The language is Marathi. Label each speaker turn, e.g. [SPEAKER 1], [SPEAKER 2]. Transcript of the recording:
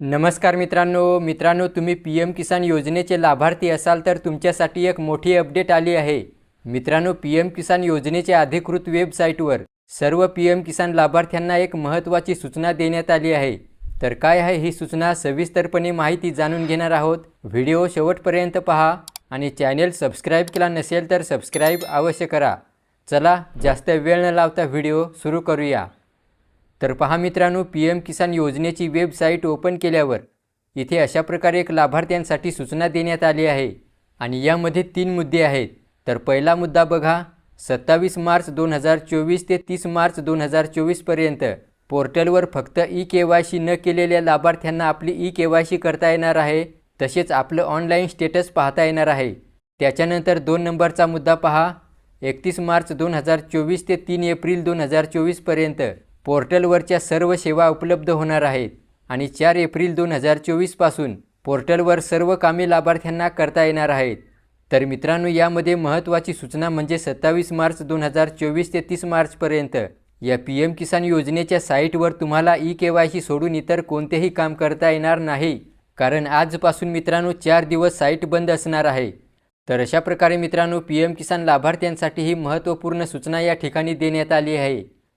[SPEAKER 1] नमस्कार मित्रांनो मित्रांनो तुम्ही पी एम किसान योजनेचे लाभार्थी असाल तर तुमच्यासाठी एक मोठी अपडेट आली आहे. मित्रांनो पी एम किसान योजनेच्या अधिकृत वेबसाईटवर सर्व पी एम किसान लाभार्थ्यांना एक महत्त्वाची सूचना देण्यात आली आहे. तर काय आहे ही सूचना सविस्तरपणे माहिती जाणून घेणार आहोत. व्हिडिओ शेवटपर्यंत पहा आणि चॅनेल सबस्क्राईब केला नसेल तर सबस्क्राईब अवश्य करा. चला जास्त वेळ न लावता व्हिडिओ सुरू करूया. तर पहा मित्रांनो पी एम किसान योजनेची वेबसाईट ओपन केल्यावर इथे अशा प्रकारे एक लाभार्थ्यांसाठी सूचना देण्यात आली आहे. आणि यामध्ये तीन मुद्दे आहेत. तर पहिला मुद्दा बघा सत्तावीस मार्च दोन हजार चोवीस ते तीस मार्च दोन हजार चोवीसपर्यंत पोर्टलवर फक्त ई के वाय सी न केलेल्या लाभार्थ्यांना आपली ई के वाय सी करता येणार आहे तसेच आपलं ऑनलाईन स्टेटस पाहता येणार आहे. त्याच्यानंतर दोन नंबरचा मुद्दा पहा एकतीस मार्च दोन हजार चोवीस ते तीन एप्रिल दोन हजार चोवीसपर्यंत पोर्टलवरच्या सर्व सेवा उपलब्ध होणार आहेत आणि चार एप्रिल दोन हजार चोवीसपासून पोर्टलवर सर्व कामे लाभार्थ्यांना करता येणार आहेत. तर मित्रांनो यामध्ये महत्त्वाची सूचना म्हणजे सत्तावीस मार्च दोन हजार चोवीस ते तीस मार्चपर्यंत या पी एम किसान योजनेच्या साईटवर तुम्हाला ई के वाय सी सोडून इतर कोणतेही काम करता येणार नाही. कारण आजपासून मित्रांनो चार दिवस साईट बंद असणार आहे. तर अशा प्रकारे मित्रांनो पी एम किसान लाभार्थ्यांसाठी ही महत्त्वपूर्ण सूचना या ठिकाणी देण्यात आली आहे.